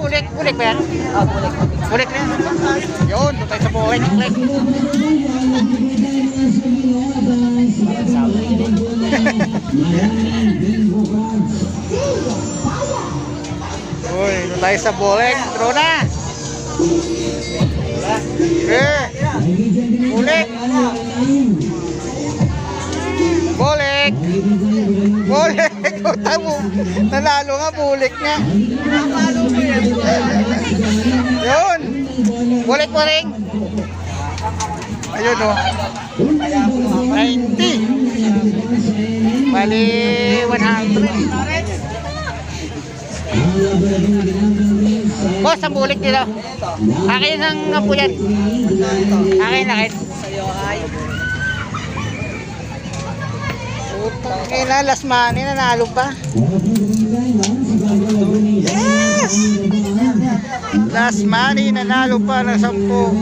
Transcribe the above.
bulik. Bulik ba yan? Ah, bulik. Bulik na yan. Yun, tayo sa bulik. Bulik. Uy, doon tayo sa bulik. Tro na. Eh. Bulik. Bulik. Bulik. Puta mo. Nanalo nga, bulik nga. Yun. Bulik mo rin. Ayun o. 90. Bali 100. Boss, ang bulik dito. Akin ang apo yan. Akin, akin. Sa'yo ay. Putang ina, last money, nanalo pa. Last money, nanalo pa ng 10.